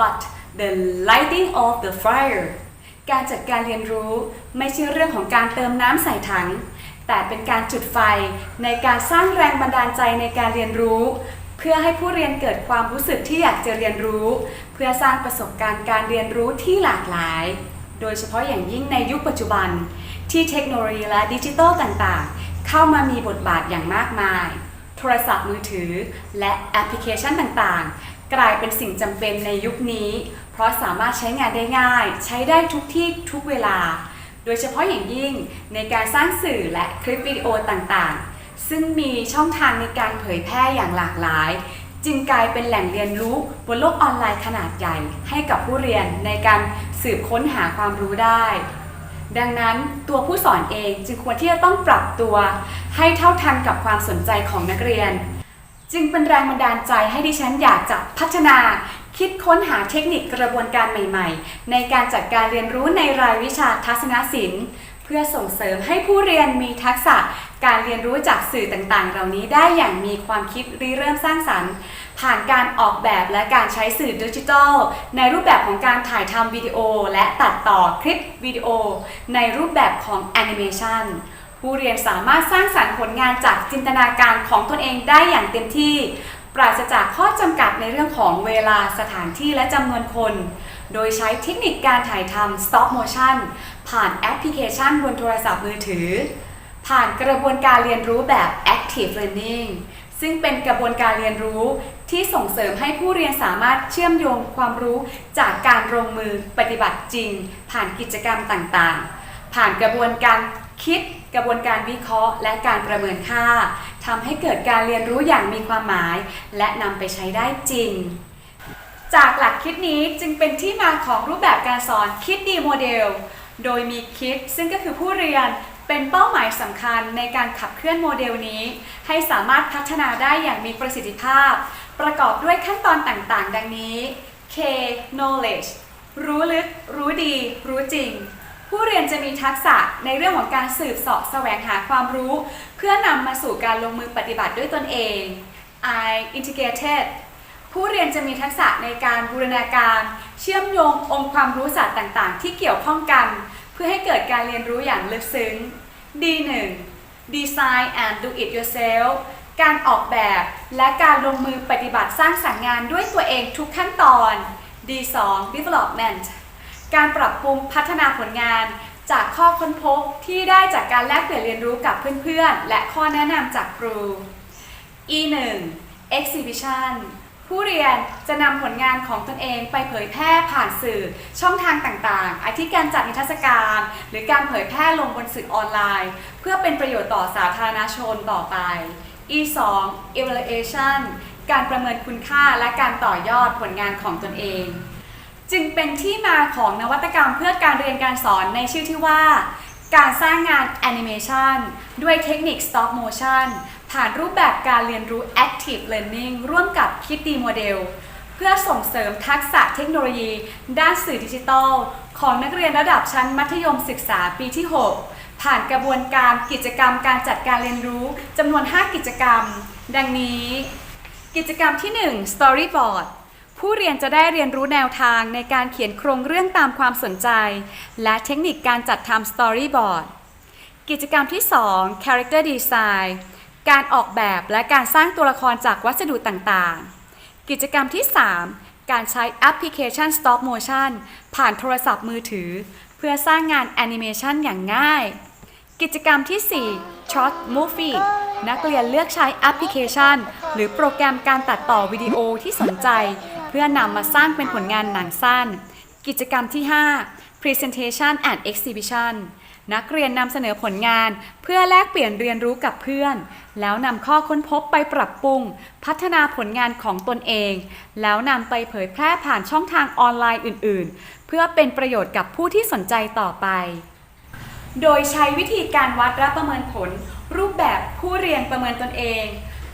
but the lighting of the fire การจัดการเรียนรู้ไม่ใช่เรื่องของการเติมน้ำใส่ถัง แต่เป็นการจุดไฟในการสร้างแรงบันดาลใจในการเรียนรู้ เพื่อให้ผู้เรียนเกิดความรู้สึกที่อยากจะเรียนรู้ เพื่อสร้างประสบการณ์การเรียนรู้ที่หลากหลาย โดยเฉพาะอย่างยิ่งในยุคปัจจุบัน ที่เทคโนโลยีและดิจิทัลต่างๆ เข้ามามีบทบาทอย่างมากมาย โทรศัพท์มือถือและแอปพลิเคชันต่างๆ กลายเป็นสิ่งจำเป็นในยุคนี้ เพราะสามารถใช้งานได้ง่าย ใช้ได้ทุกที่ทุกเวลา โดยเฉพาะอย่างยิ่งในการสร้างสื่อและคลิปวิดีโอต่างๆ ซึ่งมีช่องทางในการเผยแพร่อย่างหลากหลาย จึงกลายเป็นแหล่งเรียนรู้บนโลกออนไลน์ขนาดใหญ่ ให้กับผู้เรียนในการสืบค้นหาความรู้ได้ ดังนั้นตัวผู้สอนเองจึงควรที่จะต้องปรับตัว ให้เท่าทันกับความสนใจของนักเรียน จึงเป็นแรงบันดาลใจให้ดิฉันอยากจะพัฒนา คิดค้นหาเทคนิคกระบวนการใหม่ ๆ ในการจัดการเรียนรู้ในรายวิชาทัศนศิลป์ เพื่อส่งเสริมให้ผู้เรียนมีทักษะการเรียนรู้จากสื่อต่างๆ เหล่านี้ได้อย่างมีความคิดริเริ่มสร้างสรรค์ ผ่านการออกแบบและการใช้สื่อดิจิทัล ในรูปแบบของการถ่ายทำวิดีโอ และตัดต่อคลิปวิดีโอ ในรูปแบบของแอนิเมชัน ผู้เรียนสามารถสร้างสรรค์ผลงานจากจินตนาการของตนเองได้อย่างเต็มที่ ปราศจากข้อจำกัดในเรื่องของเวลาสถานที่และจำนวนคน โดยใช้เทคนิคการถ่ายทำ stop motion ผ่านแอปพลิเคชันบนโทรศัพท์มือถือ ผ่านกระบวนการเรียนรู้แบบ active learning ซึ่งเป็นกระบวนการเรียนรู้ที่ส่งเสริมให้ผู้เรียนสามารถเชื่อมโยงความรู้จากการลงมือปฏิบัติจริง ผ่านกิจกรรมต่างๆ ผ่านกระบวนการ คิดกระบวนการวิเคราะห์ และการประเมินค่าทำให้เกิดการเรียนรู้อย่างมีความหมาย และนำไปใช้ได้จริง จากหลักคิดนี้จึงเป็นที่มาของรูปแบบการสอนคิดดีโมเดล โดยมีคิดซึ่งก็คือผู้เรียนเป็นเป้าหมายสำคัญในการขับเคลื่อนโมเดลนี้ ให้สามารถพัฒนาได้อย่างมีประสิทธิภาพ ประกอบด้วยขั้นตอนต่างๆ ดังนี้ K knowledge รู้ลึก รู้ดี รู้จริง ผู้เรียนจะมีทักษะในเรื่องของการสืบเสาะแสวงหาความรู้ เพื่อนำมาสู่การลงมือปฏิบัติด้วยตนเอง I integrated ผู้เรียนจะมีทักษะในการบูรณาการ เชื่อมโยงองค์ความรู้ศาสตร์ต่างๆ ที่เกี่ยวข้องกัน เพื่อให้เกิดการเรียนรู้อย่างลึกซึ้ง D1 Design and do it yourself การออกแบบและการลงมือปฏิบัติสร้างสรรค์งานด้วยตัวเองทุกขั้นตอน D2 Development การปรับปรุงพัฒนาผลงาน จากข้อค้นพบที่ได้จากการแลกเปลี่ยนเรียนรู้กับเพื่อนๆ และข้อแนะนำจากครู E1 Exhibition ผู้เรียนจะนำผลงานของตนเองไปเผยแพร่ผ่านสื่อช่องทางต่างๆ อาทิการจัดนิทรรศการ หรือการเผยแพร่ลงบนสื่อออนไลน์ เพื่อเป็นประโยชน์ต่อสาธารณชนต่อไป E2 Evaluation การประเมินคุณค่าและการต่อยอดผลงานของตนเอง จึงเป็นที่มาของนวัตกรรมเพื่อการเรียนการสอนในชื่อที่ว่า การสร้างงานแอนิเมชันด้วยเทคนิค stop motion ผ่านรูปแบบการเรียนรู้ active learning ร่วมกับคิดดีโมเดลเพื่อส่งเสริมทักษะเทคโนโลยี ด้านสื่อดิจิทัล ของนักเรียนระดับชั้นมัธยมศึกษาปีที่ 6 ผ่านกระบวนการกิจกรรมการจัดการเรียนรู้จำนวน 5 กิจกรรม ดังนี้ กิจกรรมที่ 1 Storyboard ผู้เรียนจะได้เรียนรู้แนวทางในการเขียนโครงเรื่องตามความสนใจ และเทคนิคการจัดทำ Storyboard กิจกรรมที่ 2 Character Design การออกแบบและการสร้างตัวละครจากวัสดุต่างๆ กิจกรรมที่ 3 การใช้แอปพลิเคชัน Stop Motion ผ่านโทรศัพท์มือถือ เพื่อสร้างงานแอนิเมชันอย่างง่าย กิจกรรมที่ 4 Short Movie นักเรียนเลือกใช้แอปพลิเคชัน หรือโปรแกรมการตัดต่อวิดีโอที่สนใจ เพื่อนำมาสร้างเป็นผลงานหนังสั้น กิจกรรมที่ 5 Presentation and Exhibition นักเรียนนำเสนอผลงาน เพื่อแลกเปลี่ยนเรียนรู้กับเพื่อน แล้วนำข้อค้นพบไปปรับปรุง พัฒนาผลงานของตนเอง แล้วนำไปเผยแพร่ผ่านช่องทางออนไลน์อื่น ๆ เพื่อเป็นประโยชน์กับผู้ที่สนใจต่อไป โดยใช้วิธีการวัดและประเมินผล รูปแบบผู้เรียนประเมินตนเอง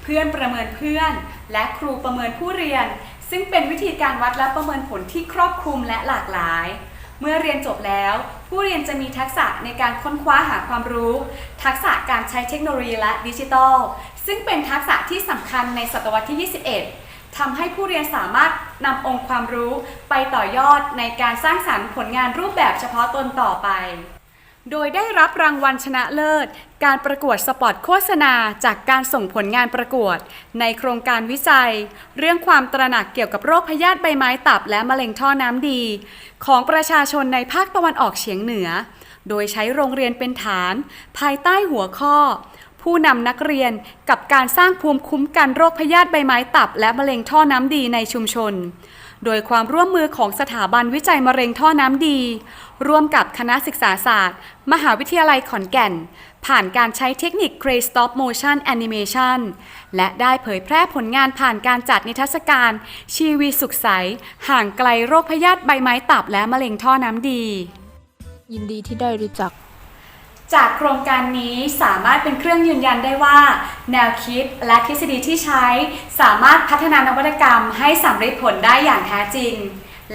เพื่อนประเมินเพื่อน และครูประเมินผู้เรียน ซึ่งเป็นวิธีการวัดและประเมินผลที่ครอบคลุมและหลากหลาย เมื่อเรียนจบแล้ว ผู้เรียนจะมีทักษะในการค้นคว้าหาความรู้ ทักษะการใช้เทคโนโลยีและดิจิทัล ซึ่งเป็นทักษะที่สำคัญในศตวรรษที่ 21 ทำให้ผู้เรียนสามารถนำองค์ความรู้ไปต่อยอดในการสร้างสรรค์ผลงานรูปแบบเฉพาะตนต่อไป โดยได้รับรางวัลชนะเลิศ การประกวดสปอตโฆษณาจากการส่งผลงานประกวด ในโครงการวิจัย เรื่องความตระหนักเกี่ยวกับโรคพยาธิใบไม้ตับและมะเร็งท่อน้ำดี ของประชาชนในภาคตะวันออกเฉียงเหนือ โดยใช้โรงเรียนเป็นฐาน ภายใต้หัวข้อ ผู้นำนักเรียนกับการสร้างภูมิคุ้มกันโรคพยาธิใบไม้ตับ และมะเร็งท่อน้ำดีในชุมชน โดยความร่วมมือของสถาบันวิจัยมะเร็งท่อน้ำดี ร่วมกับคณะศึกษาศาสตร์ มหาวิทยาลัยขอนแก่น ผ่านการใช้เทคนิค Cray Stop Motion Animation และได้เผยแพร่ผลงานผ่านการจัดนิทรรศการ ชีวีสุขใส ห่างไกลโรคพยาธิใบไม้ตับและมะเร็งท่อน้ำดี ยินดีที่ได้รู้จัก จากโครงการนี้สามารถเป็นเครื่องยืนยันได้ว่า แนวคิดและทฤษฎีที่ใช้ สามารถพัฒนานวัตกรรมให้สำเร็จผลได้อย่างแท้จริง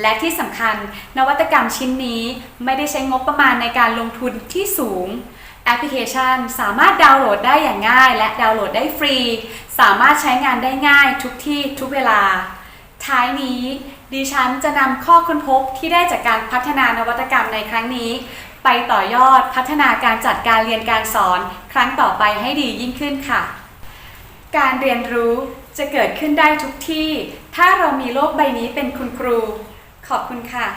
และที่สำคัญนวัตกรรมชิ้นนี้ไม่ได้ใช้งบประมาณในการลงทุนที่สูง แอปพลิเคชันสามารถดาวน์โหลดได้อย่างง่าย และดาวน์โหลดได้ฟรี สามารถใช้งานได้ง่ายทุกที่ทุกเวลา ท้ายนี้ดิฉันจะนำข้อค้นพบที่ได้จากการพัฒนานวัตกรรมในครั้งนี้ ไปต่อยอดพัฒนาการจัดการเรียนการสอนครั้งต่อไปให้ดียิ่งขึ้นค่ะ การเรียนรู้จะเกิดขึ้นได้ทุกที่ ถ้าเรามีโลกใบนี้เป็นคุณครู ขอบคุณค่ะ